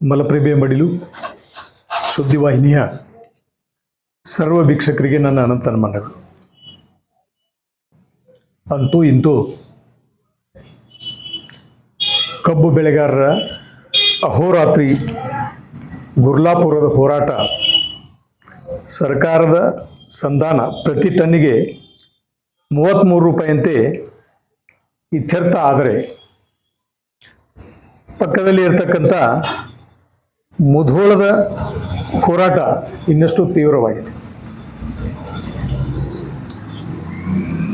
ಮಲಪ್ರಭೆ ಮಡಿಲು ಸುದ್ದಿವಾಹಿನಿಯ ಸರ್ವ ಭಿಕ್ಷಕರಿಗೆ ನನ್ನ ಅನಂತ ನಮನಗಳು ಅಂತೂ ಇಂತೂ ಕಬ್ಬು ಬೆಳೆಗಾರರ ಅಹೋರಾತ್ರಿ ಗುರ್ಲಾಪುರದ ಹೋರಾಟ ಸರ್ಕಾರದ ಸಂಧಾನ ಪ್ರತಿ ಟನ್ನಿಗೆ ಮೂವತ್ತ್ಮೂರು ರೂಪಾಯಿಯಂತೆ ಇತ್ಯರ್ಥ ಆದರೆ ಪಕ್ಕದಲ್ಲಿ ಇರತಕ್ಕಂಥ ಮುಧೋಳದ ಹೋರಾಟ ಇನ್ನಷ್ಟು ತೀವ್ರವಾಗಿದೆ.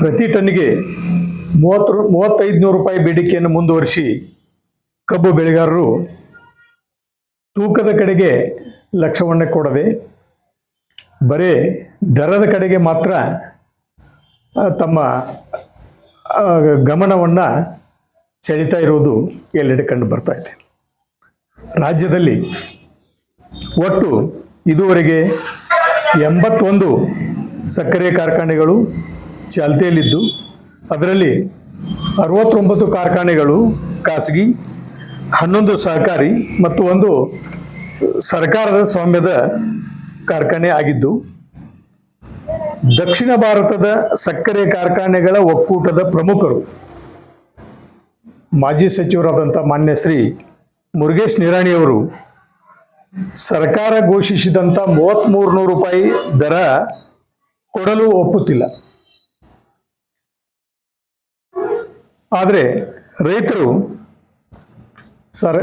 ಪ್ರತಿ ಟನ್ಗೆ ಮೂವತ್ತು ಮೂವತ್ತೈದು ನೂರು ರೂಪಾಯಿ ಬೇಡಿಕೆಯನ್ನು ಮುಂದುವರಿಸಿ ಕಬ್ಬು ಬೆಳೆಗಾರರು ತೂಕದ ಕಡೆಗೆ ಲಕ್ಷ್ಯವನ್ನು ಕೊಡದೆ, ಬರೇ ದರದ ಕಡೆಗೆ ಮಾತ್ರ ತಮ್ಮ ಗಮನವನ್ನು ಸೆಳೀತಾ ಇರುವುದು ಎಲ್ಲೆಡೆ ಕಂಡು ಬರ್ತಾ ರಾಜ್ಯದಲ್ಲಿ ಒಟ್ಟು ಇದುವರೆಗೆ ಎಂಬತ್ತೊಂದು ಸಕ್ಕರೆ ಕಾರ್ಖಾನೆಗಳು ಚಾಲ್ತಿಯಲ್ಲಿದ್ದು, ಅದರಲ್ಲಿ ಅರವತ್ತೊಂಬತ್ತು ಕಾರ್ಖಾನೆಗಳು ಖಾಸಗಿ, ಹನ್ನೊಂದು ಸಹಕಾರಿ ಮತ್ತು ಒಂದು ಸರ್ಕಾರದ ಸ್ವಾಮ್ಯದ ಕಾರ್ಖಾನೆ ಆಗಿದ್ದು, ದಕ್ಷಿಣ ಭಾರತದ ಸಕ್ಕರೆ ಕಾರ್ಖಾನೆಗಳ ಒಕ್ಕೂಟದ ಪ್ರಮುಖರು ಮಾಜಿ ಸಚಿವರಾದಂಥ ಮಾನ್ಯ ಶ್ರೀ ಮುರುಗೇಶ್ ನಿರಾಣಿಯವರು ಸರ್ಕಾರ ಘೋಷಿಸಿದಂಥ ಮೂವತ್ತ್ಮೂರು ನೂರು ರೂಪಾಯಿ ದರ ಕೊಡಲು ಒಪ್ಪುತ್ತಿಲ್ಲ. ಆದರೆ ರೈತರು ಸರ್,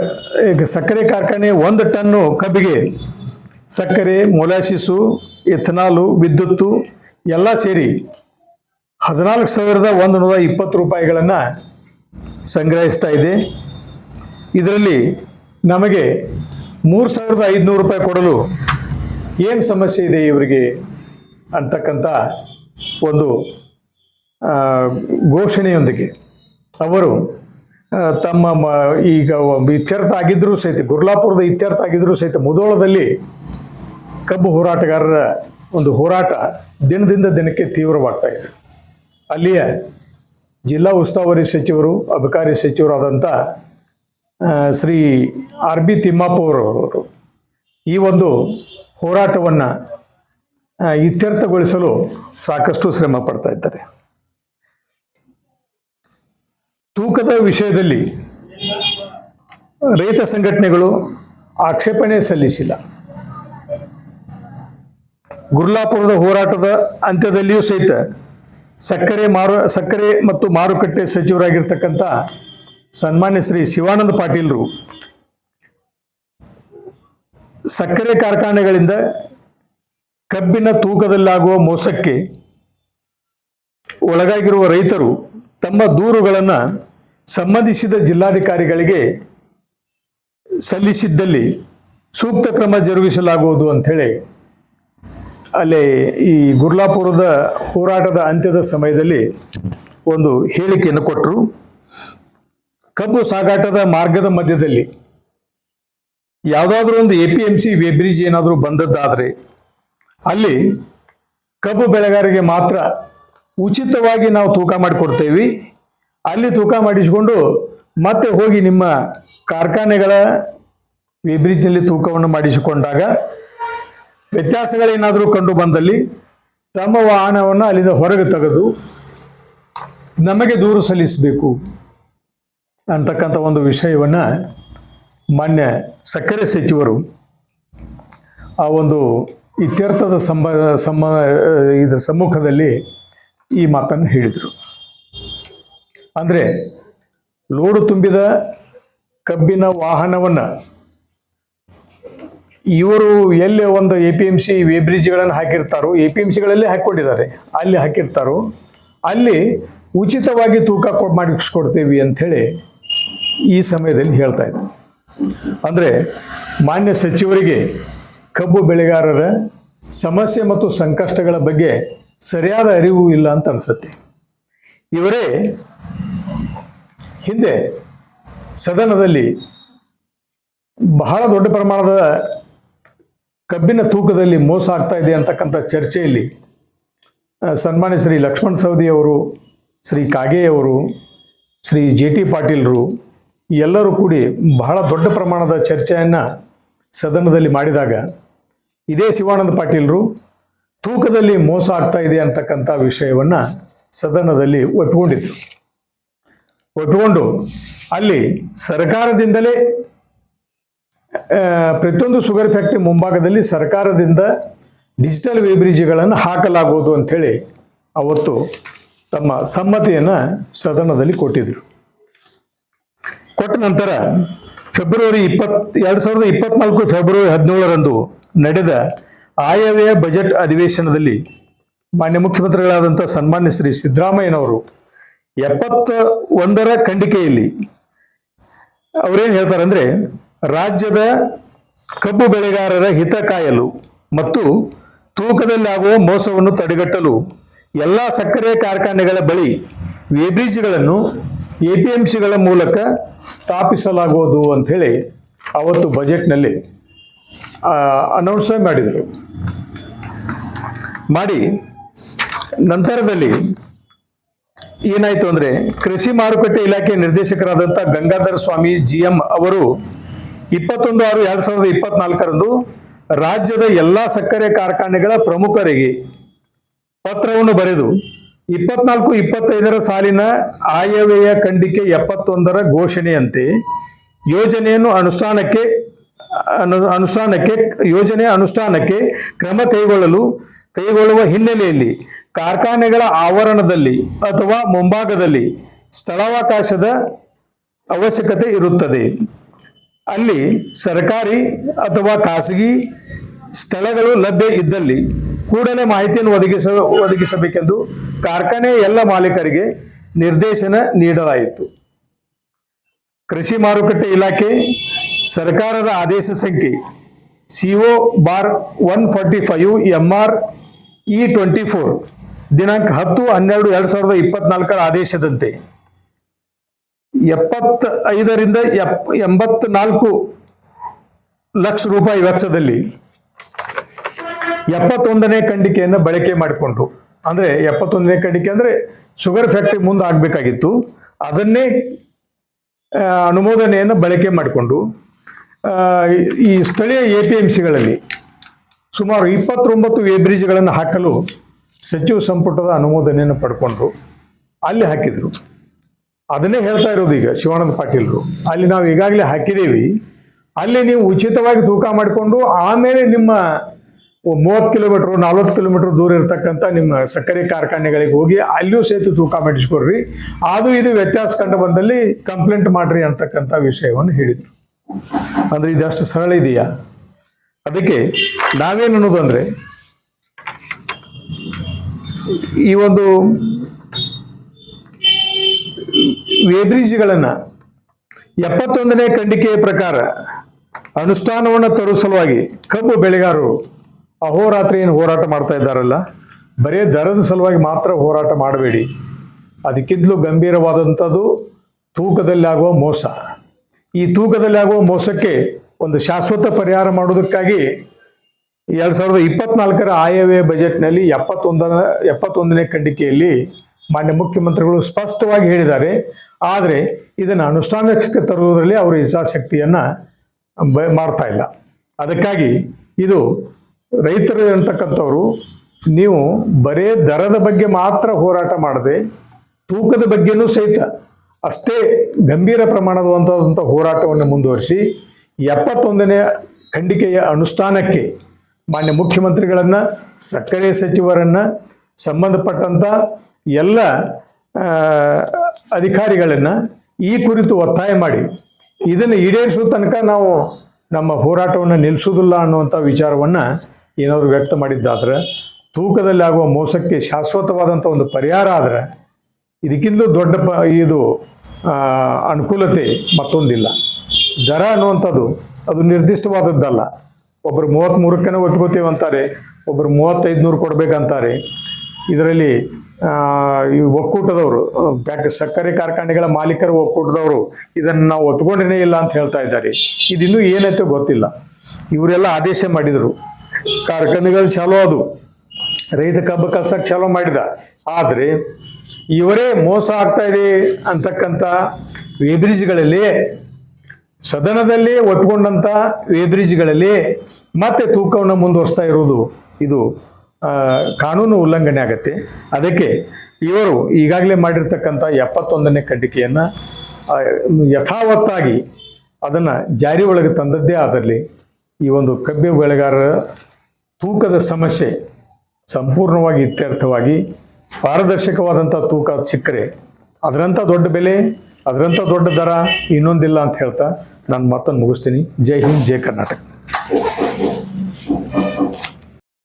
ಈಗ ಸಕ್ಕರೆ ಕಾರ್ಖಾನೆ ಒಂದು ಟನ್ನು ಕಬ್ಬಿಗೆ ಸಕ್ಕರೆ, ಮೊಲಾಸಿಸು, ಎಥನಾಲು, ವಿದ್ಯುತ್ತು ಎಲ್ಲ ಸೇರಿ ಹದಿನಾಲ್ಕು ಸಾವಿರದ ಒಂದು ನೂರ ಇಪ್ಪತ್ತು ರೂಪಾಯಿಗಳನ್ನು ಸಂಗ್ರಹಿಸ್ತಾ ಇದೆ. ಇದರಲ್ಲಿ ನಮಗೆ ಮೂರು ಸಾವಿರದ ಐದುನೂರು ರೂಪಾಯಿ ಕೊಡಲು ಏನು ಸಮಸ್ಯೆ ಇದೆ ಇವರಿಗೆ ಅಂತಕ್ಕಂಥ ಒಂದು ಘೋಷಣೆಯೊಂದಿಗೆ. ಅವರು ತಮ್ಮ ಮ, ಈಗ ಇತ್ಯರ್ಥ ಆಗಿದ್ದರೂ ಸಹಿತ, ಗುರ್ಲಾಪುರದ ಇತ್ಯರ್ಥ ಆಗಿದ್ದರೂ ಸಹಿತ ಮುದೋಳದಲ್ಲಿ ಕಬ್ಬು ಹೋರಾಟಗಾರರ ಒಂದು ಹೋರಾಟ ದಿನದಿಂದ ದಿನಕ್ಕೆ ತೀವ್ರವಾಗ್ತಾ ಇದೆ. ಅಲ್ಲಿಯ ಜಿಲ್ಲಾ ಉಸ್ತುವಾರಿ ಸಚಿವರು, ಅಬಕಾರಿ ಸಚಿವರಾದಂಥ ಶ್ರೀ ಆರ್ ಬಿ ತಿಮ್ಮಪ್ಪ ಈ ಒಂದು ಹೋರಾಟವನ್ನು ಇತ್ಯರ್ಥಗೊಳಿಸಲು ಸಾಕಷ್ಟು ಶ್ರಮ ಪಡ್ತಾ ಇದ್ದಾರೆ. ತೂಕದ ವಿಷಯದಲ್ಲಿ ರೈತ ಸಂಘಟನೆಗಳು ಆಕ್ಷೇಪಣೆ ಸಲ್ಲಿಸಿಲ್ಲ. ಗುರ್ಲಾಪುರದ ಹೋರಾಟದ ಅಂತ್ಯದಲ್ಲಿಯೂ ಸಹಿತ ಸಕ್ಕರೆ ಮಾರು, ಸಕ್ಕರೆ ಮತ್ತು ಮಾರುಕಟ್ಟೆ ಸಚಿವರಾಗಿರ್ತಕ್ಕಂಥ ಸನ್ಮಾನ್ಯ ಶ್ರೀ ಶಿವಾನಂದ ಪಾಟೀಲರು ಸಕ್ಕರೆ ಕಾರ್ಖಾನೆಗಳಿಂದ ಕಬ್ಬಿನ ತೂಕದಲ್ಲಾಗುವ ಮೋಸಕ್ಕೆ ಒಳಗಾಗಿರುವ ರೈತರು ತಮ್ಮ ದೂರುಗಳನ್ನು ಸಂಬಂಧಿಸಿದ ಜಿಲ್ಲಾಧಿಕಾರಿಗಳಿಗೆ ಸಲ್ಲಿಸಿದ್ದಲ್ಲಿ ಸೂಕ್ತ ಕ್ರಮ ಜರುಗಿಸಲಾಗುವುದು ಅಂಥೇಳಿ ಅಲ್ಲಿ ಈ ಗುರ್ಲಾಪುರದ ಹೋರಾಟದ ಅಂತ್ಯದ ಸಮಯದಲ್ಲಿ ಒಂದು ಹೇಳಿಕೆಯನ್ನು ಕೊಟ್ಟರು. ಕಬ್ಬು ಸಾಗಾಟದ ಮಾರ್ಗದ ಮಧ್ಯದಲ್ಲಿ ಯಾವುದಾದ್ರೂ ಒಂದು A P M C weighbridge ಏನಾದರೂ ಬಂದದ್ದಾದರೆ ಅಲ್ಲಿ ಕಬ್ಬು ಬೆಳೆಗಾರರಿಗೆ ಮಾತ್ರ ಉಚಿತವಾಗಿ ನಾವು ತೂಕ ಮಾಡಿಕೊಡ್ತೇವೆ. ಅಲ್ಲಿ ತೂಕ ಮಾಡಿಸಿಕೊಂಡು ಮತ್ತೆ ಹೋಗಿ ನಿಮ್ಮ ಕಾರ್ಖಾನೆಗಳ ವೆಬ್ರಿಜ್ನಲ್ಲಿ ತೂಕವನ್ನು ಮಾಡಿಸಿಕೊಂಡಾಗ ವ್ಯತ್ಯಾಸಗಳೇನಾದರೂ ಕಂಡು ಬಂದಲ್ಲಿ ತಮ್ಮ ವಾಹನವನ್ನು ಅಲ್ಲಿಂದ ಹೊರಗೆ ತೆಗೆದು ನಮಗೆ ದೂರು ಸಲ್ಲಿಸಬೇಕು. ಅಂತಕ್ಕಂಥ ಒಂದು ವಿಷಯವನ್ನು ಮಾನ್ಯ ಸಕ್ಕರೆ ಸಚಿವರು ಆ ಒಂದು ಇತ್ಯರ್ಥದ ಸಂಬ ಸಮ ಇದರ ಸಮ್ಮುಖದಲ್ಲಿ ಈ ಮಾತನ್ನು ಹೇಳಿದರು. ಅಂದರೆ ಲೋಡು ತುಂಬಿದ ಕಬ್ಬಿನ ವಾಹನವನ್ನು ಇವರು ಎಲ್ಲಿ ಒಂದು ಎ ಪಿ ಎಂ ಸಿ ವೇಬ್ರಿಜ್ಗಳನ್ನು ಹಾಕಿರ್ತಾರೋ, ಎ ಪಿ ಎಂ ಸಿಗಳಲ್ಲೇ ಹಾಕ್ಕೊಂಡಿದ್ದಾರೆ, ಅಲ್ಲಿ ಹಾಕಿರ್ತಾರೋ, ಅಲ್ಲಿ ಉಚಿತವಾಗಿ ತೂಕ ಕೊ ಮಾಡಿಸ್ಕೊಡ್ತೀವಿ ಅಂಥೇಳಿ ಈ ಸಮಯದಲ್ಲಿ ಹೇಳ್ತಾ ಇದ್ದೆ. ಅಂದರೆ ಮಾನ್ಯ ಸಚಿವರಿಗೆ ಕಬ್ಬು ಬೆಳೆಗಾರರ ಸಮಸ್ಯೆ ಮತ್ತು ಸಂಕಷ್ಟಗಳ ಬಗ್ಗೆ ಸರಿಯಾದ ಅರಿವು ಇಲ್ಲ ಅಂತ ಅನಿಸುತ್ತೆ. ಇವರೇ ಹಿಂದೆ ಸದನದಲ್ಲಿ ಬಹಳ ದೊಡ್ಡ ಪ್ರಮಾಣದ ಕಬ್ಬಿನ ತೂಕದಲ್ಲಿ ಮೋಸ ಆಗ್ತಾ ಇದೆ ಅಂತಕ್ಕಂಥ ಚರ್ಚೆಯಲ್ಲಿ ಸನ್ಮಾನ್ಯ ಶ್ರೀ ಲಕ್ಷ್ಮಣ್ ಸವದಿಯವರು ಶ್ರೀ ಕಾಗೆಯವರು, ಶ್ರೀ ಜೆ ಟಿ ಪಾಟೀಲ್ರು ಎಲ್ಲರೂ ಕೂಡಿ ಬಹಳ ದೊಡ್ಡ ಪ್ರಮಾಣದ ಚರ್ಚೆಯನ್ನು ಸದನದಲ್ಲಿ ಮಾಡಿದಾಗ ಇದೇ ಶಿವಾನಂದ ಪಾಟೀಲರು ತೂಕದಲ್ಲಿ ಮೋಸ ಆಗ್ತಾ ಇದೆ ಅಂತಕ್ಕಂಥ ವಿಷಯವನ್ನು ಸದನದಲ್ಲಿ ಒಪ್ಪಿಕೊಂಡಿದ್ರು. ಒಪ್ಪಿಕೊಂಡು ಅಲ್ಲಿ ಸರ್ಕಾರದಿಂದಲೇ ಪ್ರತಿಯೊಂದು ಶುಗರ್ ಫ್ಯಾಕ್ಟ್ರಿ ಮುಂಭಾಗದಲ್ಲಿ ಸರ್ಕಾರದಿಂದ ಡಿಜಿಟಲ್ ವೇಬ್ರಿಜ್ಗಳನ್ನು ಹಾಕಲಾಗುವುದು ಅಂಥೇಳಿ ಅವತ್ತು ತಮ್ಮ ಸಮ್ಮತಿಯನ್ನು ಸದನದಲ್ಲಿ ಕೊಟ್ಟಿದ್ರು. ಕೊಟ್ಟ ನಂತರ ಫೆಬ್ರವರಿ ಇಪ್ಪತ್, ಎರಡು ಸಾವಿರದ ಇಪ್ಪತ್ನಾಲ್ಕು ಫೆಬ್ರವರಿ ಹದಿನೇಳರಂದು ನಡೆದ ಆಯವ್ಯಯ ಬಜೆಟ್ ಅಧಿವೇಶನದಲ್ಲಿ ಮಾನ್ಯ ಮುಖ್ಯಮಂತ್ರಿಗಳಾದಂಥ ಸನ್ಮಾನ್ಯ ಶ್ರೀ ಸಿದ್ದರಾಮಯ್ಯನವರು ಎಪ್ಪತ್ತ ಒಂದರ ಖಂಡಿಕೆಯಲ್ಲಿ ಅವರೇನು ಹೇಳ್ತಾರೆ ಅಂದರೆ ರಾಜ್ಯದ ಕಬ್ಬು ಬೆಳೆಗಾರರ ಹಿತ ಕಾಯಲು ಮತ್ತು ತೂಕದಲ್ಲಿ ಆಗುವ ಮೋಸವನ್ನು ತಡೆಗಟ್ಟಲು ಎಲ್ಲ ಸಕ್ಕರೆ ಕಾರ್ಖಾನೆಗಳ ಬಳಿ ವೇಬ್ರಿಜ್ಗಳನ್ನು ಎ ಪಿ ಎಂ ಸಿಗಳ ಮೂಲಕ ಸ್ಥಾಪಿಸಲಾಗುವುದು ಅಂಥೇಳಿ ಅವತ್ತು ಬಜೆಟ್ನಲ್ಲಿ ಅನೌನ್ಸ್ ಮಾಡಿದರು. ಮಾಡಿ, ನಂತರದಲ್ಲಿ ಏನಾಯಿತು ಅಂದರೆ ಕೃಷಿ ಮಾರುಕಟ್ಟೆ ಇಲಾಖೆ ನಿರ್ದೇಶಕರಾದಂಥ ಗಂಗಾಧರ ಸ್ವಾಮಿ ಜಿ ಎಂ ಅವರು ಇಪ್ಪತ್ತೊಂದು ಆರು ಎರಡು ಸಾವಿರದ ಇಪ್ಪತ್ನಾಲ್ಕರಂದು ರಾಜ್ಯದ ಎಲ್ಲ ಸಕ್ಕರೆ ಕಾರ್ಖಾನೆಗಳ ಪ್ರಮುಖರಿಗೆ ಪತ್ರವನ್ನು ಬರೆದು ಇಪ್ಪತ್ನಾಲ್ಕು, ಇಪ್ಪತ್ತೈದರ ಸಾಲಿನ ಆಯವ್ಯಯ ಖಂಡಿಕೆ ಎಪ್ಪತ್ತೊಂದರ ಘೋಷಣೆಯಂತೆ ಯೋಜನೆಯನ್ನು ಅನುಷ್ಠಾನಕ್ಕೆ, ಅನು, ಅನುಷ್ಠಾನಕ್ಕೆ, ಯೋಜನೆ ಅನುಷ್ಠಾನಕ್ಕೆ ಕ್ರಮ ಕೈಗೊಳ್ಳಲು, ಕೈಗೊಳ್ಳುವ ಹಿನ್ನೆಲೆಯಲ್ಲಿ ಕಾರ್ಖಾನೆಗಳ ಆವರಣದಲ್ಲಿ ಅಥವಾ ಮುಂಭಾಗದಲ್ಲಿ ಸ್ಥಳಾವಕಾಶದ ಅವಶ್ಯಕತೆ ಇರುತ್ತದೆ. ಅಲ್ಲಿ ಸರ್ಕಾರಿ ಅಥವಾ ಖಾಸಗಿ ಸ್ಥಳಗಳು ಲಭ್ಯ ಇದ್ದಲ್ಲಿ ಕೂಡಲೇ ಮಾಹಿತಿಯನ್ನು ಒದಗಿಸ, ಒದಗಿಸಬೇಕೆಂದು ಕಾರ್ಖಾನೆಯ ಎಲ್ಲ ಮಾಲೀಕರಿಗೆ ನಿರ್ದೇಶನ ನೀಡಲಾಯಿತು. ಕೃಷಿ ಮಾರುಕಟ್ಟೆ ಇಲಾಖೆ, ಸರ್ಕಾರದ ಆದೇಶ ಸಂಖ್ಯೆ CO bar one forty five M R E twenty four, ದಿನಾಂಕ ಹತ್ತು ಹನ್ನೆರಡು ಎರಡು ಸಾವಿರದ ಇಪ್ಪತ್ನಾಲ್ಕರ ಆದೇಶದಂತೆ ಎಪ್ಪತ್ತ ಐದರಿಂದ ಎಪ್ ಎಂಬತ್ನಾಲ್ಕು ಲಕ್ಷ ರೂಪಾಯಿ ವೆಚ್ಚದಲ್ಲಿ ಎಪ್ಪತ್ತೊಂದನೇ ಖಂಡಿಕೆಯನ್ನು ಬಳಕೆ ಮಾಡಿಕೊಂಡ್ರು. ಅಂದರೆ ಎಪ್ಪತ್ತೊಂದನೇ ಕಡಿಕೆ ಅಂದರೆ ಶುಗರ್ ಫ್ಯಾಕ್ಟ್ರಿ ಮುಂದೆ ಆಗಬೇಕಾಗಿತ್ತು ಅದನ್ನೇ ಅನುಮೋದನೆಯನ್ನು ಬಳಕೆ ಮಾಡಿಕೊಂಡು ಈ ಸ್ಥಳೀಯ ಎ ಪಿ ಎಂ ಸಿಗಳಲ್ಲಿ ಸುಮಾರು ಇಪ್ಪತ್ತೊಂಬತ್ತು ವೇಬ್ರಿಜ್ಗಳನ್ನು ಹಾಕಲು ಸಚಿವ ಸಂಪುಟದ ಅನುಮೋದನೆಯನ್ನು ಪಡ್ಕೊಂಡ್ರು. ಅಲ್ಲಿ ಹಾಕಿದರು. ಅದನ್ನೇ ಹೇಳ್ತಾ ಇರೋದು ಈಗ ಶಿವಾನಂದ ಪಾಟೀಲರು. ಅಲ್ಲಿ ನಾವು ಈಗಾಗಲೇ ಹಾಕಿದ್ದೀವಿ. ಅಲ್ಲಿ ನೀವು ಉಚಿತವಾಗಿ ತೂಕ ಮಾಡಿಕೊಂಡು ಆಮೇಲೆ ನಿಮ್ಮ ಮೂವತ್ತು ಕಿಲೋಮೀಟರ್, ನಲ್ವತ್ತು ಕಿಲೋಮೀಟ್ರ್ ದೂರ ಇರತಕ್ಕಂಥ ನಿಮ್ಮ ಸಕ್ಕರೆ ಕಾರ್ಖಾನೆಗಳಿಗೆ ಹೋಗಿ ಅಲ್ಲಿಯೂ ಸೇತು ತೂಕ ಮಾಡಿಸ್ಕೊಡ್ರಿ. ಅದು ಇದು ವ್ಯತ್ಯಾಸ ಕಂಡು ಬಂದಲ್ಲಿ ಕಂಪ್ಲೇಂಟ್ ಮಾಡ್ರಿ ಅಂತಕ್ಕಂಥ ವಿಷಯವನ್ನು ಹೇಳಿದರು. ಅಂದರೆ ಇದಷ್ಟು ಸರಳ ಇದೆಯಾ? ಅದಕ್ಕೆ ನಾವೇನು ಅನ್ನೋದು ಅಂದರೆ, ಈ ಒಂದು ವೇಬ್ರಿಜ್ಗಳನ್ನು ಎಪ್ಪತ್ತೊಂದನೇ ಖಂಡಿಕೆಯ ಪ್ರಕಾರ ಅನುಷ್ಠಾನವನ್ನು ತರುವ ಸಲುವಾಗಿ ಕಬ್ಬು ಬೆಳೆಗಾರರು ಅಹೋರಾತ್ರಿ ಏನು ಹೋರಾಟ ಮಾಡ್ತಾ ಇದ್ದಾರಲ್ಲ, ಬರೀ ದರದ ಸಲುವಾಗಿ ಮಾತ್ರ ಹೋರಾಟ ಮಾಡಬೇಡಿ. ಅದಕ್ಕಿಂತಲೂ ಗಂಭೀರವಾದಂಥದ್ದು ತೂಕದಲ್ಲಿ ಆಗುವ ಮೋಸ. ಈ ತೂಕದಲ್ಲಿ ಆಗುವ ಮೋಸಕ್ಕೆ ಒಂದು ಶಾಶ್ವತ ಪರಿಹಾರ ಮಾಡೋದಕ್ಕಾಗಿ ಎರಡು ಸಾವಿರದ ಇಪ್ಪತ್ನಾಲ್ಕರ ಆಯವ್ಯಯ ಬಜೆಟ್ನಲ್ಲಿ ಎಪ್ಪತ್ತೊಂದರ, ಎಪ್ಪತ್ತೊಂದನೇ ಖಂಡಿಕೆಯಲ್ಲಿ ಮಾನ್ಯ ಮುಖ್ಯಮಂತ್ರಿಗಳು ಸ್ಪಷ್ಟವಾಗಿ ಹೇಳಿದ್ದಾರೆ. ಆದರೆ ಇದನ್ನು ಅನುಷ್ಠಾನಕ್ಕೆ ತರುವುದರಲ್ಲಿ ಅವರು ಇಚ್ಛಾಶಕ್ತಿಯನ್ನು ಬ, ಮಾಡ್ತಾ ಇಲ್ಲ. ಅದಕ್ಕಾಗಿ ಇದು ರೈತರು ಅಂತಕ್ಕಂಥವ್ರು, ನೀವು ಬರೇ ದರದ ಬಗ್ಗೆ ಮಾತ್ರ ಹೋರಾಟ ಮಾಡದೆ, ತೂಕದ ಬಗ್ಗೆನೂ ಸಹಿತ ಅಷ್ಟೇ ಗಂಭೀರ ಪ್ರಮಾಣದಂಥ ಹೋರಾಟವನ್ನು ಮುಂದುವರಿಸಿ, ಎಪ್ಪತ್ತೊಂದನೇ ಖಂಡಿಕೆಯ ಅನುಷ್ಠಾನಕ್ಕೆ ಮಾನ್ಯ ಮುಖ್ಯಮಂತ್ರಿಗಳನ್ನು, ಸಕ್ಕರೆ ಸಚಿವರನ್ನು ಸಂಬಂಧಪಟ್ಟಂಥ ಎಲ್ಲ ಅಧಿಕಾರಿಗಳನ್ನು ಈ ಕುರಿತು ಒತ್ತಾಯ ಮಾಡಿ, ಇದನ್ನು ಈಡೇರಿಸುವ ತನಕ ನಾವು ನಮ್ಮ ಹೋರಾಟವನ್ನು ನಿಲ್ಲಿಸೋದಿಲ್ಲ ಅನ್ನುವಂಥ ವಿಚಾರವನ್ನು ಏನಾದರೂ ವ್ಯಕ್ತ ಮಾಡಿದ್ದಾದರೆ ತೂಕದಲ್ಲಿ ಆಗುವ ಮೋಸಕ್ಕೆ ಶಾಶ್ವತವಾದಂಥ ಒಂದು ಪರಿಹಾರ ಆದರೆ, ಇದಕ್ಕಿಂತಲೂ ದೊಡ್ಡ ಪ, ಇದು ಅನುಕೂಲತೆ ಮತ್ತೊಂದಿಲ್ಲ. ದರ ಅನ್ನುವಂಥದ್ದು ಅದು ನಿರ್ದಿಷ್ಟವಾದದ್ದಲ್ಲ. ಒಬ್ಬರು ಮೂವತ್ತ್ಮೂರಕ್ಕನೇ ಒಪ್ಕೋತೇವೆ ಅಂತಾರೆ ಒಬ್ಬರು ಮೂವತ್ತೈದು ನೂರು ಕೊಡಬೇಕಂತಾರೆ. ಇದರಲ್ಲಿ ಈ ಒಕ್ಕೂಟದವರು ಫ್ಯಾಕ್ಟ್ರಿ ಸಕ್ಕರೆ ಕಾರ್ಖಾನೆಗಳ ಮಾಲೀಕರ, ಒಕ್ಕೂಟದವರು ಇದನ್ನು ನಾವು ಒಪ್ಕೊಂಡೇ ಇಲ್ಲ ಅಂತ ಹೇಳ್ತಾ ಇದ್ದಾರೆ. ಇದಿನ್ನೂ ಏನೈತೆ ಗೊತ್ತಿಲ್ಲ. ಇವರೆಲ್ಲ ಆದೇಶ ಮಾಡಿದರು. ಕಾರ್ಖಾನೆಗಳು ಚಾಲೂ ಅದು. ರೈತ ಕಬ್ಬು ಕಲ್ಸಕ್ಕೆ ಚಾಲೋ ಮಾಡಿದ. ಆದರೆ ಇವರೇ ಮೋಸ ಆಗ್ತಾ ಇದೆ ಅಂತಕ್ಕಂಥ ವೇಬ್ರಿಜ್ಗಳಲ್ಲಿ, ಸದನದಲ್ಲಿ ಒಟ್ಕೊಂಡಂಥ ವೇಬ್ರಿಜ್ಗಳಲ್ಲಿ ಮತ್ತೆ ತೂಕವನ್ನು ಮುಂದುವರಿಸ್ತಾ ಇರೋದು ಇದು ಕಾನೂನು ಉಲ್ಲಂಘನೆ ಆಗತ್ತೆ. ಅದಕ್ಕೆ ಇವರು ಈಗಾಗಲೇ ಮಾಡಿರ್ತಕ್ಕಂಥ ಎಪ್ಪತ್ತೊಂದನೇ ಖಂಡಿಕೆಯನ್ನು ಯಥಾವತ್ತಾಗಿ ಅದನ್ನು ಜಾರಿ ಒಳಗೆ ತಂದದ್ದೇ ಆದಲ್ಲಿ ಈ ಒಂದು ಕಬ್ಬೆ ಬೆಳೆಗಾರರ ತೂಕದ ಸಮಸ್ಯೆ ಸಂಪೂರ್ಣವಾಗಿ ಇತ್ಯರ್ಥವಾಗಿ ಪಾರದರ್ಶಕವಾದಂಥ ತೂಕ ಸಿಕ್ಕರೆ ಅದರಂಥ ದೊಡ್ಡ ಬೆಲೆ, ಅದರಂಥ ದೊಡ್ಡ ದರ ಇನ್ನೊಂದಿಲ್ಲ ಅಂತ ಹೇಳ್ತಾ ನಾನು ಮಾತನ್ನು ಮುಗಿಸ್ತೀನಿ. ಜೈ ಹಿಂದ್, ಜೈ ಕರ್ನಾಟಕ.